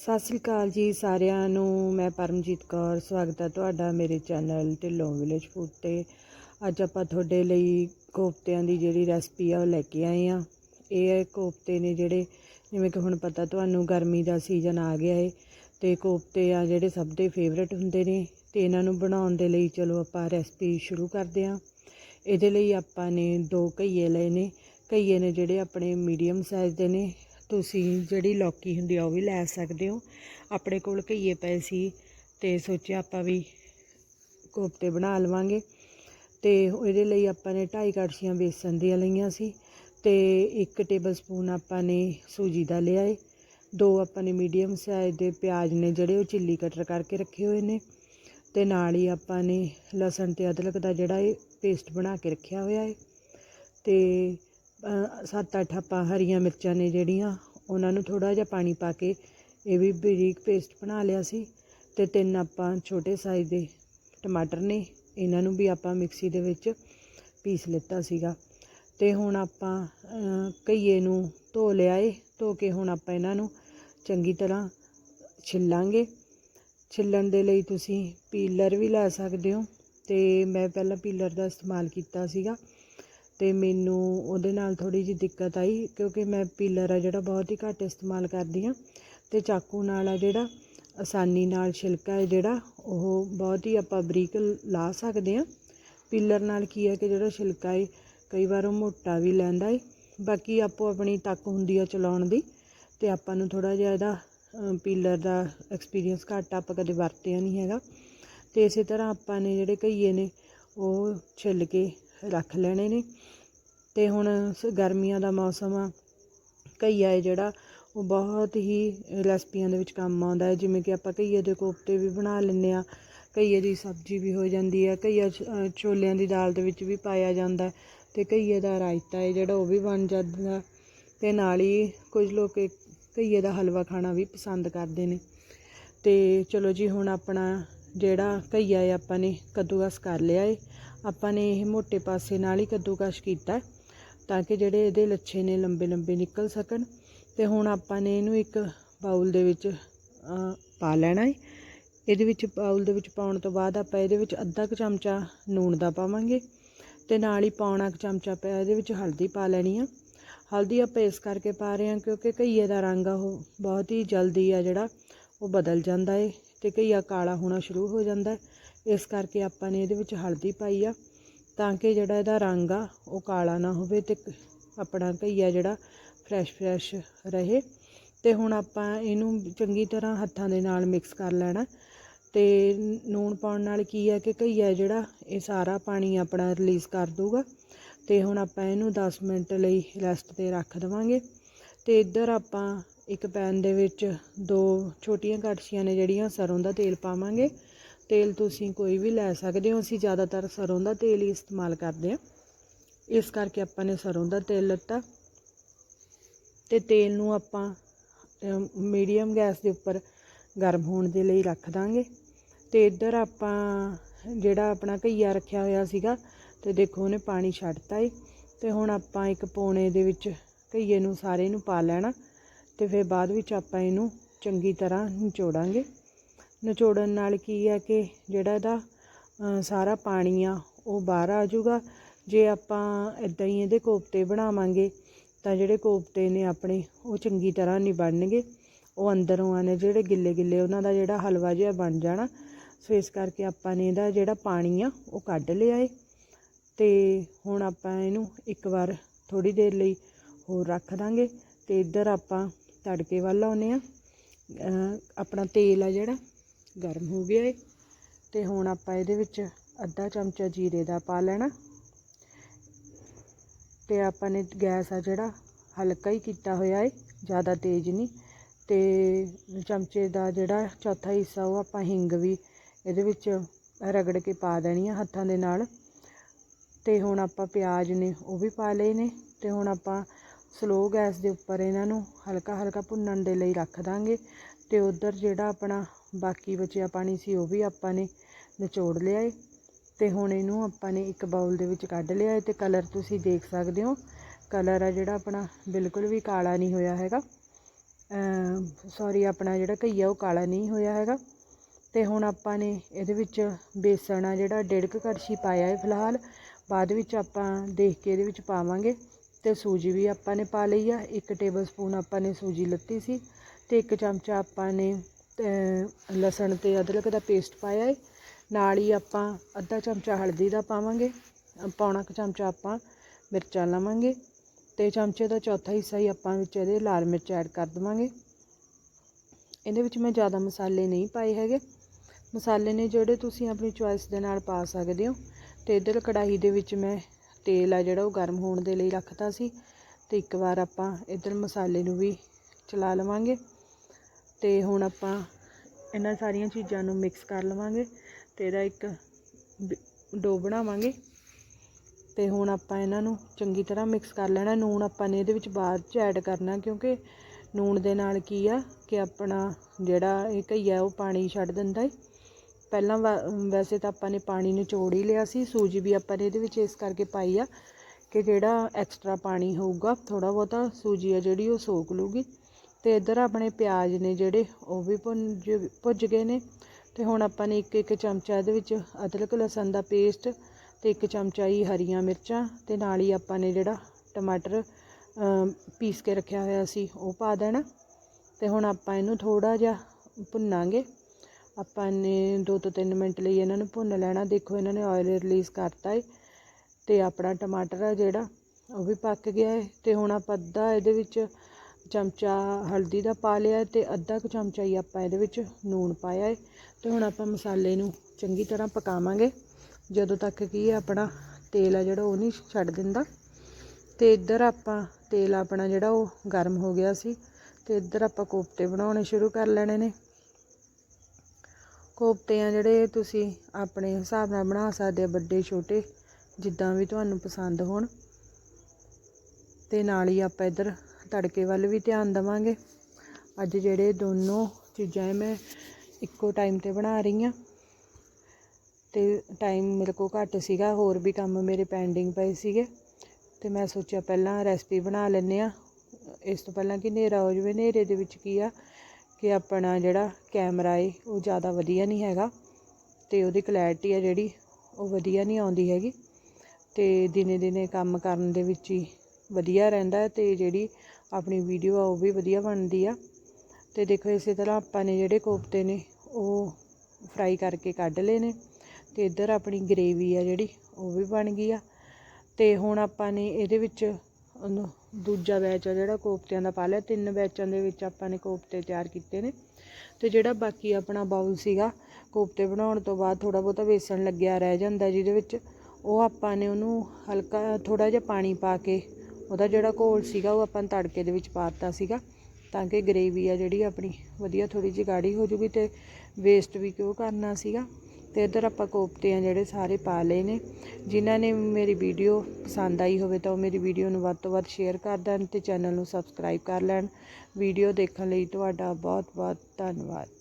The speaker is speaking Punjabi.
ਸਤਿ ਸ੍ਰੀ ਅਕਾਲ ਜੀ ਸਾਰਿਆਂ ਨੂੰ। ਮੈਂ ਪਰਮਜੀਤ ਕੌਰ। ਸਵਾਗਤ ਹੈ ਤੁਹਾਡਾ ਮੇਰੇ ਚੈਨਲ ਢਿੱਲੋਂ ਵਿਲੇਜ ਫੂਡ ਤੇ। ਅੱਜ ਆਪਾਂ ਤੁਹਾਡੇ ਲਈ ਕੋਫਤਿਆਂ ਦੀ ਜਿਹੜੀ ਰੈਸਪੀ ਆ ਉਹ ਲੈ ਕੇ ਆਏ ਆ ਇਹ ਕੋਫਤੇ ਨੇ ਜਿਹੜੇ, ਜਿਵੇਂ ਕਿ ਹੁਣ ਪਤਾ ਤੁਹਾਨੂੰ ਗਰਮੀ ਦਾ ਸੀਜ਼ਨ ਆ ਗਿਆ ਏ, ਤੇ ਕੋਫਤੇ ਆ ਜਿਹੜੇ ਸਭ ਦੇ ਫੇਵਰੇਟ ਹੁੰਦੇ ਨੇ, ਤੇ ਇਹਨਾਂ ਨੂੰ ਬਣਾਉਣ ਦੇ ਲਈ ਚਲੋ ਆਪਾਂ ਰੈਸਪੀ ਸ਼ੁਰੂ ਕਰਦੇ ਹਾਂ। ਇਹਦੇ ਲਈ ਆਪਾਂ ਨੇ ਦੋ ਘਈਏ ਲਏ ਨੇ। ਘਈਏ ਨੇ ਜਿਹੜੇ ਆਪਣੇ ਮੀਡੀਅਮ ਸਾਈਜ਼ ਦੇ ਨੇ ਤੁਸੀਂ ਜਿਹੜੀ ਲੌਕੀ ਹੁੰਦੀ ਆ ਉਹ ਵੀ ਲੈ ਸਕਦੇ ਹੋ। ਆਪਣੇ ਕੋਲ ਘਈਏ ਪਏ ਸੀ ਤੇ ਸੋਚਿਆ ਆਪਾਂ ਵੀ ਕੋਫਤੇ ਬਣਾ ਲਵਾਂਗੇ। ਤੇ ਇਹਦੇ ਲਈ ਆਪਾਂ ਨੇ 2.5 ਕੜਛੀਆਂ ਬੇਸਨ ਦੀਆਂ ਲਈਆਂ ਸੀ ਤੇ 1 ਟੇਬਲ ਸਪੂਨ ਆਪਾਂ ਨੇ ਸੂਜੀ ਦਾ ਲਿਆ ਏ। ਦੋ ਆਪਾਂ ਨੇ ਮੀਡੀਅਮ ਸਾਈਜ਼ ਦੇ ਪਿਆਜ਼ ਨੇ ਜਿਹੜੇ ਉਹ ਚਿੱਲੀ ਕਟਰ ਕਰਕੇ ਰੱਖੇ ਹੋਏ ਨੇ। ਤੇ ਨਾਲ ਹੀ ਆਪਾਂ ਨੇ ਲਸਣ ਤੇ ਅਦਰਕ ਦਾ ਜਿਹੜਾ ਇਹ ਪੇਸਟ ਬਣਾ ਕੇ ਰੱਖਿਆ ਹੋਇਆ ਏ। ਤੇ ਸੱਤ ਅੱਠ ਆਪਾਂ ਹਰੀਆਂ ਮਿਰਚਾਂ ਨੇ ਜਿਹੜੀਆਂ ਉਹਨਾਂ ਨੂੰ ਥੋੜਾ ਜਿਹਾ ਪਾਣੀ ਪਾ ਕੇ ਇਹ ਵੀ ਬਰੀਕ ਪੇਸਟ ਬਣਾ ਲਿਆ ਸੀ ਤੇ ਤਿੰਨ ਆਪਾਂ ਛੋਟੇ ਸਾਈਜ਼ ਦੇ ਟਮਾਟਰ ਨੇ ਇਹਨਾਂ ਨੂੰ ਵੀ ਆਪਾਂ ਮਿਕਸੀ ਦੇ ਵਿੱਚ ਪੀਸ ਲਿੱਤਾ ਸੀਗਾ। ਤੇ ਹੁਣ ਆਪਾਂ ਅ, ਘਈਏ ਨੂੰ ਧੋ ਲਿਆ ਏ ਧੋ ਕੇ ਹੁਣ ਆਪਾਂ ਇਹਨਾਂ ਨੂੰ ਚੰਗੀ ਤਰ੍ਹਾਂ ਛਿੱਲਾਂਗੇ। ਛਿੱਲਣ ਦੇ ਲਈ ਤੁਸੀਂ ਪੀਲਰ ਵੀ ਲੈ ਸਕਦੇ ਹੋ ਤੇ ਮੈਂ ਪਹਿਲਾਂ ਪੀਲਰ ਦਾ ਇਸਤੇਮਾਲ ਕੀਤਾ ਸੀਗਾ। ਅਤੇ ਮੈਨੂੰ ਉਹਦੇ ਨਾਲ ਥੋੜ੍ਹੀ ਜਿਹੀ ਦਿੱਕਤ ਆਈ ਕਿਉਂਕਿ ਮੈਂ ਪੀਲਰ ਆ ਜਿਹੜਾ ਬਹੁਤ ਹੀ ਘੱਟ ਇਸਤੇਮਾਲ ਕਰਦੀ ਹਾਂ ਅਤੇ ਚਾਕੂ ਨਾਲ ਆ ਜਿਹੜਾ ਆਸਾਨੀ ਨਾਲ ਛਿਲਕਾ ਹੈ ਜਿਹੜਾ, ਉਹ ਬਹੁਤ ਹੀ ਆਪਾਂ ਬਰੀਕ ਲਾ ਸਕਦੇ ਹਾਂ। ਪੀਲਰ ਨਾਲ ਕੀ ਹੈ ਕਿ ਜਿਹੜਾ ਛਿਲਕਾ ਹੈ, ਕਈ ਵਾਰ ਉਹ ਮੋਟਾ ਵੀ ਲੈਂਦਾ ਹੈ। ਬਾਕੀ ਆਪੋ ਆਪਣੀ ਤੱਕ ਹੁੰਦੀ ਆ ਚਲਾਉਣ ਦੀ ਅਤੇ ਆਪਾਂ ਨੂੰ ਥੋੜ੍ਹਾ ਜਿਹਾ ਇਹਦਾ ਪੀਲਰ ਦਾ ਐਕਸਪੀਰੀਅੰਸ ਘੱਟ ਆਪਾਂ ਕਦੇ ਵਰਤਿਆ ਨਹੀਂ ਹੈਗਾ। ਅਤੇ ਇਸੇ ਤਰ੍ਹਾਂ ਆਪਾਂ ਨੇ ਜਿਹੜੇ ਘਈਏ ਨੇ, ਉਹ ਛਿੱਲ ਕੇ ਰੱਖ ਲੈਣੇ ਨੇ। ਤੇ ਹੁਣ ਸ- ਗਰਮੀਆਂ ਦਾ ਮੌਸਮ ਆ ਘਈਆ ਹੈ ਜਿਹੜਾ ਉਹ ਬਹੁਤ ਹੀ ਰੈਸਪੀਆਂ ਦੇ ਵਿੱਚ ਕੰਮ ਆਉਂਦਾ ਹੈ। ਜਿਵੇਂ ਕਿ ਆਪਾਂ ਘਈਏ ਦੇ ਕੋਫਤੇ ਵੀ ਬਣਾ ਲੈਂਦੇ ਆ ਘਈਏ ਦੀ ਸਬਜ਼ੀ ਵੀ ਹੋ ਜਾਂਦੀ ਹੈ ਘਈਆ ਛ- ਛੋਲਿਆਂ ਦੀ ਦਾਲ ਦੇ ਵਿੱਚ ਵੀ ਪਾਇਆ ਜਾਂਦਾ ਹੈ ਤੇ ਘਈਏ ਦਾ ਰਾਇਤਾ ਹੈ ਜਿਹੜਾ ਉਹ ਵੀ ਬਣ ਜਾਂਦਾ ਤੇ ਨਾਲ ਹੀ ਕੁਝ ਲੋਕ ਘਈਏ ਦਾ ਹਲਵਾ ਖਾਣਾ ਵੀ ਪਸੰਦ ਕਰਦੇ ਨੇ। ਤੇ ਚਲੋ ਜੀ ਹੁਣ ਆਪਣਾ ਜਿਹੜਾ ਘਈਆ ਹੈ ਆਪਾਂ ਨੇ ਕੱਦੂਕਸ ਕਰ ਲਿਆ ਏ। ਆਪਾਂ ਨੇ ਇਹ ਮੋਟੇ ਪਾਸੇ ਨਾਲ ਹੀ ਕੱਦੂਕਸ ਕੀਤਾ ਤਾਂ ਕਿ ਜਿਹੜੇ ਇਹਦੇ ਲੱਛੇ ਨੇ ਲੰਬੇ ਲੰਬੇ ਨਿਕਲ ਸਕਣ। ਤੇ ਹੁਣ ਆਪਾਂ ਨੇ ਇਹਨੂੰ ਇੱਕ ਬਾਉਲ ਦੇ ਵਿੱਚ ਪਾ ਲੈਣਾ ਹੈ। ਇਹਦੇ ਵਿੱਚ ਬਾਉਲ ਦੇ ਵਿੱਚ ਪਾਉਣ ਤੋਂ ਬਾਅਦ ਆਪਾਂ ਇਹਦੇ ਵਿੱਚ ਅੱਧਾ ਕੁ ਚਮਚਾ ਨੂਣ ਦਾ ਪਾਵਾਂਗੇ। ਤੇ ਨਾਲ ਹੀ ਪਾਉਣਾ ਕੁ ਚਮਚਾ ਪਿਆ ਇਹਦੇ ਵਿੱਚ ਹਲਦੀ ਪਾ ਲੈਣੀ ਆ। ਹਲਦੀ ਆਪਾਂ ਇਸ ਕਰਕੇ ਪਾ ਰਹੇ ਹਾਂ ਕਿਉਂਕਿ ਘਈਏ ਦਾ ਰੰਗ ਆ, ਉਹ ਬਹੁਤ ਹੀ ਜਲਦੀ ਆ ਜਿਹੜਾ, ਉਹ ਬਦਲ ਜਾਂਦਾ ਏ ਤੇ ਘਈਆ ਕਾਲਾ ਹੋਣਾ ਸ਼ੁਰੂ ਹੋ ਜਾਂਦਾ ਹੈ ਇਸ ਕਰਕੇ ਆਪਾਂ ਨੇ ਇਹਦੇ ਵਿੱਚ ਹਲਦੀ ਪਾਈ ਆ, ਤਾਂ ਕਿ ਜਿਹੜਾ ਇਹਦਾ ਰੰਗ ਆ, ਉਹ ਕਾਲਾ ਨਾ ਹੋਵੇ ਤੇ ਆਪਣਾ ਘਈਆ ਜਿਹੜਾ ਫਰੈਸ਼ ਫਰੈਸ਼ ਰਹੇ। ਤੇ ਹੁਣ ਆਪਾਂ ਇਹਨੂੰ ਚੰਗੀ ਤਰ੍ਹਾਂ ਹੱਥਾਂ ਦੇ ਨਾਲ ਮਿਕਸ ਕਰ ਲੈਣਾ। ਤੇ ਨੂਣ ਪਾਉਣ ਨਾਲ ਕੀ ਹੈ ਕਿ ਘਈਆ ਜਿਹੜਾ, ਇਹ ਸਾਰਾ ਪਾਣੀ ਆਪਣਾ ਰਿਲੀਜ਼ ਕਰ ਦੂਗਾ ਤੇ ਹੁਣ ਆਪਾਂ ਇਹਨੂੰ 10 ਮਿੰਟ ਲਈ ਰੈਸਟ ਤੇ ਰੱਖ ਦੇਵਾਂਗੇ। ਤੇ ਇੱਧਰ ਆਪਾਂ ਇੱਕ ਪੈਨ ਦੇ ਵਿੱਚ ਦੋ ਛੋਟੀਆਂ ਕੜਛੀਆਂ ਨੇ ਜਿਹੜੀਆਂ ਸਰੋਂ ਦਾ ਤੇਲ ਪਾਵਾਂਗੇ। ਤੇਲ ਤੁਸੀਂ ਕੋਈ ਵੀ ਲੈ ਸਕਦੇ ਹੋ, ਅਸੀਂ ਜ਼ਿਆਦਾਤਰ ਸਰੋਂ ਦਾ ਤੇਲ ਹੀ ਇਸਤੇਮਾਲ ਕਰਦੇ ਹਾਂ। ਇਸ ਕਰਕੇ ਆਪਾਂ ਨੇ ਸਰੋਂ ਦਾ ਤੇਲ ਲਿੱਤਾ। ਤੇ ਤੇਲ ਨੂੰ ਆਪਾਂ ਮੀਡੀਅਮ ਗੈਸ ਦੇ ਉੱਪਰ ਗਰਮ ਹੋਣ ਦੇ ਲਈ ਰੱਖ ਦਾਂਗੇ। ਤੇ ਇੱਧਰ ਆਪਾਂ, ਜਿਹੜਾ ਆਪਣਾ ਘਈਆ ਰੱਖਿਆ ਹੋਇਆ ਸੀਗਾ, ਤੇ ਦੇਖੋ ਉਹਨੇ ਪਾਣੀ ਛੱਡਤਾ ਏ। ਤੇ ਹੁਣ ਆਪਾਂ ਇੱਕ ਪੌਣੇ ਦੇ ਵਿੱਚ ਘਈਏ ਨੂੰ ਸਾਰੇ ਨੂੰ ਪਾ ਲੈਣਾ। ਤੇ ਫਿਰ ਬਾਅਦ ਵਿੱਚ ਆਪਾਂ ਇਹਨੂੰ ਚੰਗੀ ਤਰ੍ਹਾਂ ਨਿਚੋੜਾਂਗੇ। ਨਿਚੋੜਨ ਨਾਲ ਕੀ ਆ ਕਿ ਜਿਹੜਾ ਇਹਦਾ ਸਾਰਾ ਪਾਣੀ ਆ, ਉਹ ਬਾਹਰ ਆ ਜਾਊਗਾ। ਜੇ ਆਪਾਂ ਇਦਾਂ ਹੀ ਇਹਦੇ ਕੋਫਤੇ ਬਣਾਵਾਂਗੇ, ਤਾਂ ਜਿਹੜੇ ਕੋਫਤੇ ਨੇ ਆਪਣੇ, ਉਹ ਚੰਗੀ ਤਰ੍ਹਾਂ ਨਹੀਂ ਬਣਨਗੇ ਉਹ ਅੰਦਰੋਂ ਆਨੇ ਜਿਹੜੇ ਗਿੱਲੇ ਗਿੱਲੇ ਉਹਨਾਂ ਦਾ ਜਿਹੜਾ ਹਲਵਾ ਜਿਹਾ ਬਣ ਜਾਣਾ। ਸੋ ਇਸ ਕਰਕੇ ਆਪਾਂ ਨੇ ਇਹਦਾ ਜਿਹੜਾ ਪਾਣੀ ਆ, ਉਹ ਕੱਢ ਲਿਆ ਏ। ਤੇ ਹੁਣ ਆਪਾਂ ਇਹਨੂੰ ਇੱਕ ਵਾਰ ਥੋੜੀ ਦੇਰ ਲਈ ਹੋਰ ਰੱਖ ਦਾਂਗੇ। ਤੇ ਇੱਧਰ ਆਪਾਂ ਤੜਕੇ ਵੱਲ ਆਉਨੇ ਆ ਆਪਣਾ ਤੇਲ ਆ ਜਿਹੜਾ ਗਰਮ ਹੋ ਗਿਆ ਏ। ਤੇ ਹੁਣ ਆਪਾਂ ਇਹਦੇ ਵਿੱਚ ਅੱਧਾ ਚਮਚਾ ਜੀਰੇ ਦਾ ਪਾ ਲੈਣਾ। ਤੇ ਆਪਾਂ ਨੇ ਗੈਸ ਆ ਜਿਹੜਾ ਹਲਕਾ ਹੀ ਕੀਤਾ ਹੋਇਆ ਏ, ਜ਼ਿਆਦਾ ਤੇਜ਼ ਨਹੀਂ। ਤੇ ਚਮਚੇ ਦਾ ਜਿਹੜਾ ਚੌਥਾ ਹਿੱਸਾ ਉਹ ਆਪਾਂ ਹਿੰਗ ਵੀ ਇਹਦੇ ਵਿੱਚ ਰਗੜ ਕੇ ਪਾ ਦੇਣੀ ਆ ਹੱਥਾਂ ਦੇ ਨਾਲ। ਤੇ ਹੁਣ ਆਪਾਂ ਪਿਆਜ਼ ਨੇ ਉਹ ਵੀ ਪਾ ਲਏ ਨੇ। ਤੇ ਹੁਣ ਆਪਾਂ ਸਲੋ ਗੈਸ ਦੇ ਉੱਪਰ ਇਹਨਾਂ ਨੂੰ ਹਲਕਾ ਹਲਕਾ ਭੁੰਨਣ ਦੇ ਲਈ ਰੱਖ ਦਾਂਗੇ। ਤੇ ਉਧਰ ਜਿਹੜਾ ਆਪਣਾ ਬਾਕੀ ਬਚਿਆ ਪਾਣੀ ਸੀ ਉਹ ਵੀ ਆਪਾਂ ਨੇ ਨਿਚੋੜ ਲਿਆ ਏ ਤੇ ਹੁਣ ਇਹਨੂੰ ਆਪਾਂ ਨੇ ਇੱਕ ਬਾਉਲ ਦੇ ਵਿੱਚ ਕੱਢ ਲਿਆ ਏ ਤੇ ਕਲਰ ਤੁਸੀਂ ਦੇਖ ਸਕਦੇ ਹੋ। ਕਲਰ ਆ ਜਿਹੜਾ ਆਪਣਾ ਬਿਲਕੁਲ ਵੀ ਕਾਲਾ ਨਹੀਂ ਹੋਇਆ ਹੈਗਾ। ਸੌਰੀ ਆਪਣਾ ਜਿਹੜਾ ਘਈਆ ਉਹ ਕਾਲਾ ਨਹੀਂ ਹੋਇਆ ਹੈਗਾ। ਤੇ ਹੁਣ ਆਪਾਂ ਨੇ ਇਹਦੇ ਵਿੱਚ ਬੇਸਣ ਆ ਜਿਹੜਾ ਡੇਢ ਕੁ ਕੜਛੀ ਪਾਇਆ ਹੈ ਫਿਲਹਾਲ। ਬਾਅਦ ਵਿੱਚ ਆਪਾਂ ਦੇਖ ਕੇ ਇਹਦੇ ਵਿੱਚ ਪਾਵਾਂਗੇ ਤੇ ਸੂਜੀ ਵੀ ਆਪਾਂ ਨੇ ਪਾ ਲਈ ਆ। ਇੱਕ ਟੇਬਲ ਸਪੂਨ ਆਪਾਂ ਨੇ ਸੂਜੀ ਲੱਤੀ ਸੀ ਤੇ ਇੱਕ ਚਮਚਾ ਆਪਾਂ ਨੇ ਲਸਣ ਤੇ ਅਦਰਕ ਦਾ ਪੇਸਟ ਪਾਇਆ ਹੈ ਨਾਲ ਹੀ ਆਪਾਂ ਅੱਧਾ ਚਮਚਾ ਹਲਦੀ ਦਾ ਪਾਵਾਂਗੇ। ਪੌਣਾ ਕੁ ਚਮਚਾ ਆਪਾਂ ਮਿਰਚਾਂ ਲਵਾਂਗੇ ਤੇ ਚਮਚੇ ਦਾ ਚੌਥਾ ਹਿੱਸਾ ਹੀ ਆਪਾਂ ਵਿੱਚ ਇਹਦੇ ਲਾਲ ਮਿਰਚ ਐਡ ਕਰ ਦੇਵਾਂਗੇ। ਇਹਦੇ ਵਿੱਚ ਮੈਂ ਜ਼ਿਆਦਾ ਮਸਾਲੇ ਨਹੀਂ ਪਾਏ ਹੈਗੇ। ਮਸਾਲੇ ਨੇ ਜਿਹੜੇ ਤੁਸੀਂ ਆਪਣੀ ਚੁਆਇਸ ਦੇ ਨਾਲ ਪਾ ਸਕਦੇ ਹੋ। ਤੇ ਇੱਧਰ ਕੜਾਹੀ ਦੇ ਵਿੱਚ ਮੈਂ ਤੇਲ ਆ ਜਿਹੜਾ ਉਹ ਗਰਮ ਹੋਣ ਦੇ ਲਈ ਰੱਖਤਾ ਸੀ। ਤੇ ਇੱਕ ਵਾਰ ਆਪਾਂ ਇੱਧਰ ਮਸਾਲੇ ਨੂੰ ਵੀ ਚਲਾ ਲਵਾਂਗੇ। ਅਤੇ ਹੁਣ ਆਪਾਂ ਇਹਨਾਂ ਸਾਰੀਆਂ ਚੀਜ਼ਾਂ ਨੂੰ ਮਿਕਸ ਕਰ ਲਵਾਂਗੇ ਅਤੇ ਇਹਦਾ ਇੱਕ ਡੋ ਬਣਾਵਾਂਗੇ। ਤੇ ਹੁਣ ਆਪਾਂ ਇਹਨਾਂ ਨੂੰ ਚੰਗੀ ਤਰ੍ਹਾਂ ਮਿਕਸ ਕਰ ਲੈਣਾ। ਨੂਣ ਆਪਾਂ ਨੇ ਇਹਦੇ ਵਿੱਚ ਬਾਅਦ ਚ ਐਡ ਕਰਨਾ, ਕਿਉਂਕਿ ਨੂਣ ਦੇ ਨਾਲ ਕੀ ਆ ਕਿ ਆਪਣਾ ਜਿਹੜਾ ਇਹ ਘਈਆ ਉਹ ਪਾਣੀ ਛੱਡ ਦਿੰਦਾ ਹੈ ਪਹਿਲਾਂ ਵਾ- ਵੈਸੇ ਤਾਂ ਆਪਾਂ ਨੇ ਪਾਣੀ ਨਿਚੋੜ ਹੀ ਲਿਆ ਸੀ। ਸੂਜੀ ਵੀ ਆਪਾਂ ਨੇ ਇਹਦੇ ਵਿੱਚ ਇਸ ਕਰਕੇ ਪਾਈ ਆ ਕਿ ਜਿਹੜਾ ਐਕਸਟਰਾ ਪਾਣੀ ਹੋਊਗਾ ਥੋੜਾ ਬਹੁਤਾ ਸੂਜੀ ਆ ਜਿਹੜੀ ਉਹ ਸੋਕ ਲੂਗੀ ਅਤੇ ਇੱਧਰ ਆਪਣੇ ਪਿਆਜ਼ ਨੇ ਜਿਹੜੇ, ਉਹ ਵੀ ਭੁੰਜ ਭੁੱਜ ਗਏ ਨੇ। ਅਤੇ ਹੁਣ ਆਪਾਂ ਨੇ ਇੱਕ ਇੱਕ ਚਮਚਾ ਇਹਦੇ ਵਿੱਚ ਅਦਰਕ ਲਸਣ ਦਾ ਪੇਸਟ ਅਤੇ ਇੱਕ ਚਮਚਾ ਹੀ ਹਰੀਆਂ ਮਿਰਚਾਂ ਅਤੇ ਨਾਲ ਹੀ ਆਪਾਂ ਨੇ ਜਿਹੜਾ ਟਮਾਟਰ ਪੀਸ ਕੇ ਰੱਖਿਆ ਹੋਇਆ ਸੀ, ਉਹ ਪਾ ਦੇਣਾ। ਅਤੇ ਹੁਣ ਆਪਾਂ ਇਹਨੂੰ ਥੋੜ੍ਹਾ ਜਿਹਾ ਭੁੰਨਾਂਗੇ। ਆਪਾਂ ਨੇ 2 ਤੋਂ 3 ਮਿੰਟ ਲਈ ਇਹਨਾਂ ਨੂੰ ਭੁੰਨ ਲੈਣਾ। ਦੇਖੋ ਇਹਨਾਂ ਨੇ ਆਇਲ ਰਿਲੀਜ਼ ਕਰਤਾ ਹੈ ਅਤੇ ਆਪਣਾ ਟਮਾਟਰ ਆ ਜਿਹੜਾ, ਉਹ ਵੀ ਪੱਕ ਗਿਆ ਹੈ ਅਤੇ ਹੁਣ ਆਪਾਂ ਅੱਧਾ ਇਹਦੇ ਵਿੱਚ ਚਮਚਾ ਹਲਦੀ ਦਾ ਪਾ ਲਿਆ ਅਤੇ ਅੱਧਾ ਕੁ ਚਮਚਾ ਹੀ ਆਪਾਂ ਇਹਦੇ ਵਿੱਚ ਲੂਣ ਪਾਇਆ ਹੈ। ਅਤੇ ਹੁਣ ਆਪਾਂ ਮਸਾਲੇ ਨੂੰ ਚੰਗੀ ਤਰ੍ਹਾਂ ਪਕਾਵਾਂਗੇ। ਜਦੋਂ ਤੱਕ ਕਿ ਆਪਣਾ ਤੇਲ ਆ ਜਿਹੜਾ ਉਹ ਨਹੀਂ ਛੱਡ ਦਿੰਦਾ। ਤੇ ਇੱਧਰ ਆਪਾਂ ਤੇਲ ਆਪਣਾ ਜਿਹੜਾ ਉਹ ਗਰਮ ਹੋ ਗਿਆ ਸੀ, ਤੇ ਇੱਧਰ ਆਪਾਂ ਕੋਫਤੇ ਬਣਾਉਣੇ ਸ਼ੁਰੂ ਕਰ ਲੈਣੇ ਨੇ। ਕੋਫਤੇ ਆ ਜਿਹੜੇ ਤੁਸੀਂ ਆਪਣੇ ਹਿਸਾਬ ਨਾਲ ਬਣਾ ਸਕਦੇ ਆ, ਵੱਡੇ, ਛੋਟੇ, ਜਿੱਦਾਂ ਵੀ ਤੁਹਾਨੂੰ ਪਸੰਦ ਹੋਣ। ਤੇ ਨਾਲ ਹੀ ਆਪਾਂ ਇੱਧਰ ਤੜਕੇ ਵੱਲ ਵੀ ਧਿਆਨ ਦੇਵਾਂਗੇ। ਅੱਜ ਜਿਹੜੇ ਦੋਨੋਂ ਚੀਜ਼ਾਂ ਇਹ ਮੈਂ ਇੱਕੋ ਟਾਈਮ ਤੇ ਬਣਾ ਰਹੀ ਹਾਂ। ਤੇ ਟਾਈਮ ਮੇਰੇ ਕੋਲ ਘੱਟ ਸੀਗਾ, ਹੋਰ ਵੀ ਕੰਮ ਮੇਰੇ ਪੈਂਡਿੰਗ ਪਏ ਸੀਗੇ। ਤੇ ਮੈਂ ਸੋਚਿਆ ਪਹਿਲਾਂ ਰੈਸਪੀ ਬਣਾ ਲੈਂਦੇ ਆ ਇਸ ਤੋਂ ਪਹਿਲਾਂ ਕਿ ਹਨੇਰਾ ਹੋ ਜਾਵੇ, ਹਨੇਰੇ ਦੇ ਵਿੱਚ ਕੀ ਆ ਕਿ ਆਪਣਾ ਜਿਹੜਾ ਕੈਮਰਾ ਏ, ਉਹ ਜ਼ਿਆਦਾ ਵਧੀਆ ਨਹੀਂ ਹੈਗਾ। ਤੇ ਉਹਦੀ ਕਲੈਰਿਟੀ ਆ ਜਿਹੜੀ, ਉਹ ਵਧੀਆ ਨਹੀਂ ਆਉਂਦੀ ਹੈਗੀ। ਤੇ ਦਿਨੇ ਦਿਨੇ ਕੰਮ ਕਰਨ ਦੇ ਵਿੱਚ ਹੀ ਵਧੀਆ ਰਹਿੰਦਾ ਹੈ ਤੇ ਜਿਹੜੀ ਆਪਣੀ ਵੀਡੀਓ ਆ, ਉਹ ਵੀ ਵਧੀਆ ਬਣਦੀ ਆ। ਤੇ ਦੇਖੋ ਇਸੇ ਤਰ੍ਹਾਂ ਆਪਾਂ ਨੇ ਜਿਹੜੇ ਕੋਫਤੇ ਨੇ, ਉਹ ਫਰਾਈ ਕਰਕੇ ਕੱਢ ਲਏ ਨੇ। ਤੇ ਇੱਧਰ ਆਪਣੀ ਗਰੇਵੀ ਆ ਜਿਹੜੀ, ਉਹ ਵੀ ਬਣ ਗਈ ਆ। ਤੇ ਹੁਣ ਆਪਾਂ ਨੇ ਇਹਦੇ ਵਿੱਚ ਉਹਨੂੰ ਦੂਜਾ ਬੈਚ ਆ ਜਿਹੜਾ ਕੋਫਤਿਆਂ ਦਾ ਪਾ ਲਿਆ। ਤਿੰਨ ਬੈਚਾਂ ਦੇ ਵਿੱਚ ਆਪਾਂ ਨੇ ਕੋਫਤੇ ਤਿਆਰ ਕੀਤੇ ਨੇ। ਤੇ ਜਿਹੜਾ ਬਾਕੀ ਆਪਣਾ ਬਾਉਲ ਸੀਗਾ, ਕੋਫਤੇ ਬਣਾਉਣ ਤੋਂ ਬਾਅਦ ਥੋੜਾ ਬਹੁਤਾ ਵੇਸਣ ਲੱਗਿਆ ਰਹਿ ਜਾਂਦਾ ਜਿਹਦੇ ਵਿੱਚ, ਉਹ ਆਪਾਂ ਨੇ ਉਹਨੂੰ ਹਲਕਾ ਥੋੜਾ ਜਿਹਾ ਪਾਣੀ ਪਾ ਕੇ ਉਹਦਾ ਜਿਹੜਾ ਘੋਲ ਸੀਗਾ ਉਹ ਆਪਾਂ ਤੜਕੇ ਦੇ ਵਿੱਚ ਪਾ ਦਿੱਤਾ ਸੀਗਾ ਤਾਂ ਕਿ ਗਰੇਵੀ ਆ ਜਿਹੜੀ ਆਪਣੀ, ਵਧੀਆ ਥੋੜੀ ਜਿਹੀ ਗਾੜੀ ਹੋ ਜੂਗੀ ਤੇ ਵੇਸਟ ਵੀ ਕਿਉਂ ਕਰਨਾ ਸੀਗਾ। ਤੇ ਇੱਧਰ ਆਪਾਂ ਕੋਫਤੇ ਆ ਜਿਹੜੇ ਸਾਰੇ ਪਾ ਲਏ ਨੇ। ਜਿਨ੍ਹਾਂ ਨੇ ਮੇਰੀ ਵੀਡੀਓ ਪਸੰਦ ਆਈ ਹੋਵੇ ਤਾਂ ਉਹ ਮੇਰੀ ਵੀਡੀਓ ਨੂੰ ਵੱਧ ਤੋਂ ਵੱਧ ਸ਼ੇਅਰ ਕਰ ਦੇਣ ਤੇ ਚੈਨਲ ਨੂੰ ਸਬਸਕ੍ਰਾਈਬ ਕਰ ਲੈਣ। ਵੀਡੀਓ ਦੇਖਣ ਲਈ ਤੁਹਾਡਾ ਬਹੁਤ ਬਹੁਤ ਧੰਨਵਾਦ।